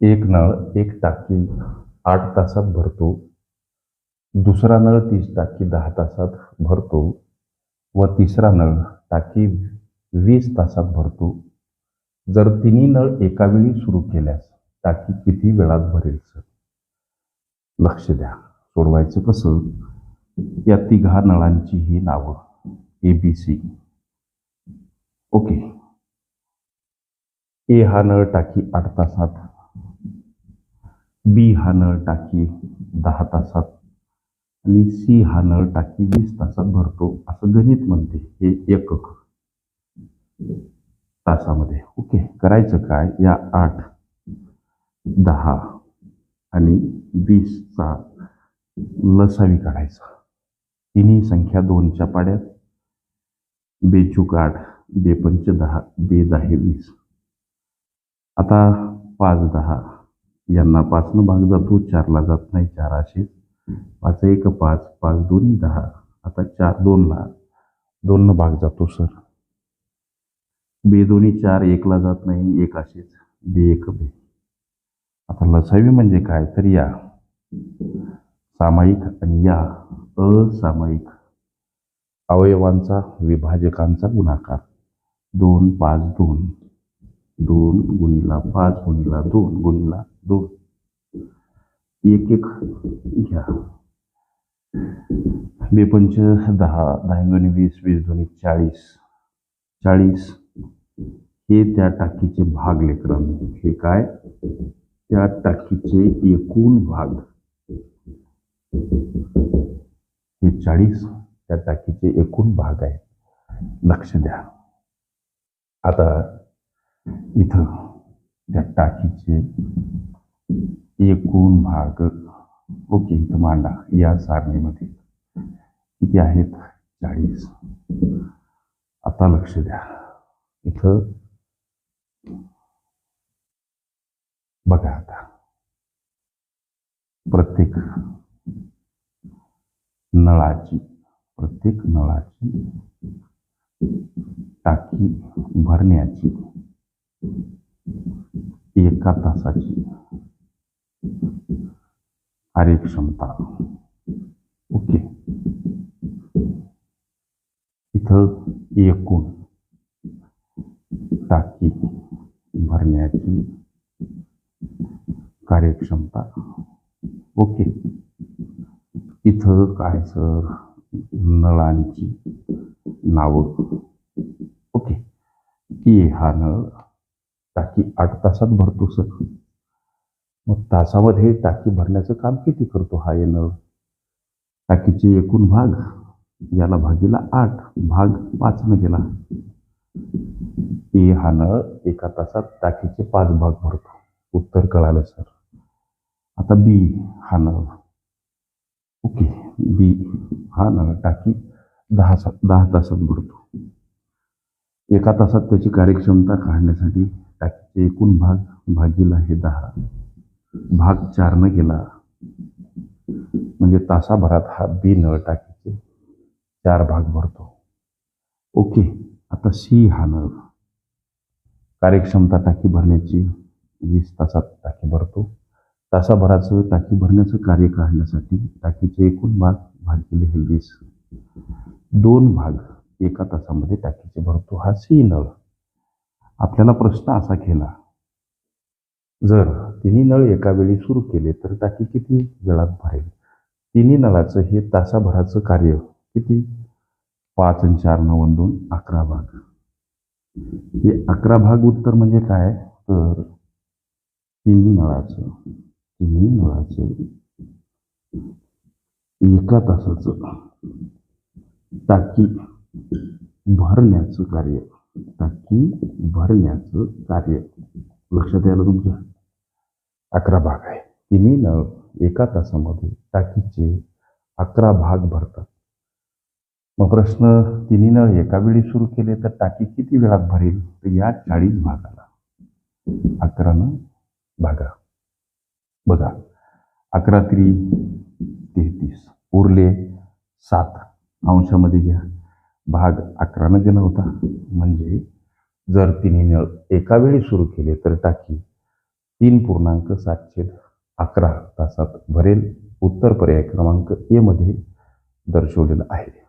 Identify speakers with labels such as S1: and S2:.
S1: एक नळ एक टाकी आठ तासात भरतो. दुसरा नळ तीस टाकी दहा तासात भरतो. व तिसरा नळ टाकी वीस तासात भरतो. जर तिन्ही नळ एकावेळी सुरू केल्यास टाकी किती वेळात भरेल सर? लक्ष द्या. सोडवायचं कसं? या तिघा नळांची ही नावं. ए बी सी ओके ए हा नळ टाकी आठ तासात बी हा नळ टाकी दहा तासात आणि सी हा नळ टाकी वीस तासात भरतो असं गणित म्हणते हे एकक तासामध्ये. ओके करायचं काय? या आठ दहा आणि वीसचा लसावी काढायचा. तिन्ही संख्या दोनच्या पाड्यात. बेचूक आठ बेपंच दहा बे दहा वीस. आता पाच दहा. यांना पाचनं भाग जातो चारला जात नाही चार असेच. पाच एक पाच पाच दोन्ही दहा. आता चार दोनला. दोननं भाग जातो सर. बे दोन्ही चार एकला जात नाही एक असेच. बे एक बे. आता लसावी म्हणजे काय? तर या. सामायिक आणि या. असामायिक. अवयवांचा विभाजकांचा गुणाकार. दोन पाच दोन. दोन गुणिला पाच गुणिला दोन गुणिला दोन. एक एक घ्या. बेपंच दहा दहा दोन्ही वीस वीस दोन्ही चाळीस. चाळीस हे त्या टाकीचे भाग लेकरांनो हे काय? त्या टाकीचे एकूण भाग. हे चाळीस त्या टाकीचे एकूण भाग आहेत. लक्ष द्या. आता इथं त्या टाकीचे एकूण भाग ओके इथं मांडा या सारणीमध्ये. किती आहेत? चाळीस. आता लक्ष द्या. इथं बघा आता. प्रत्येक नळाची प्रत्येक नळाची टाकी भरण्याची एका तासाची कार्यक्षमता. ओके. इथं एकूण टाकी भरण्याची कार्यक्षमता. ओके. इथं काय सर? नळांची नावं. ओके. की हा नळ टाकी आठ तासात भरतो सर. मग तासामध्ये टाकी भरण्याचं काम किती करतो हा हे नळ टाकीचे एकूण भाग याला भागीला आठ भाग पाचनं गेला. ए हा नळ एका तासात टाकीचे पाच भाग भरतो. उत्तर कळालं सर. आता बी हा नळ ओके बी हा नळ टाकी दहा सा दहा तासात भरतो. एका तासात त्याची कार्यक्षमता काढण्यासाठी टाकीचे एकूण भाग भागीला हे दहा. भाग चारनं गेला. म्हणजे तासाभरात हा बी नळ टाकीचे चार भाग भरतो. ओके आता सी हा नळ. कार्यक्षमता टाकी भरण्याची वीस तासात टाकी भरतो. तासाभराचं टाकी भरण्याचं कार्य काढण्यासाठी टाकीचे एकूण भाग भागीले हे वीस. दोन भाग एका तासामध्ये टाकीचे भरतो हा सी नळ. आपल्याला प्रश्न असा केला जर तिन्ही नळ एका वेळी सुरू केले तर टाकी किती वेळात भरेल? तिन्ही नळाचं हे तासाभराचं कार्य किती? पाच आणि चार नऊ दोन अकरा भाग. हे अकरा भाग उत्तर म्हणजे काय? तर तिन्ही नळाचं तिन्ही नळाचं एका तासाचं टाकी भरण्याचं कार्य. टाकी भरण्याचं कार्य. लक्षात यायला तुमच्या अकरा भाग आहे. तिन्ही नळ एका तासामध्ये टाकीचे अकरा भाग भरतात. मग प्रश्न तिन्ही नळ एका वेळी सुरू केले तर टाकी किती वेळात भरेल? तर या चाळीस भागाला. अकरानं भागा बघा अकरा त्री तेहतीस. उरले सात. अंशामध्ये घ्या. भाग अकरानं गेला होता. म्हणजे जर तिन्ही नळ एका वेळी सुरू केले तर टाकी तीन पूर्णांक सातशे अकरा तासात भरेल. उत्तर पर्याय क्रमांक एमध्ये दर्शवलेला दर्शवलेलं आहे.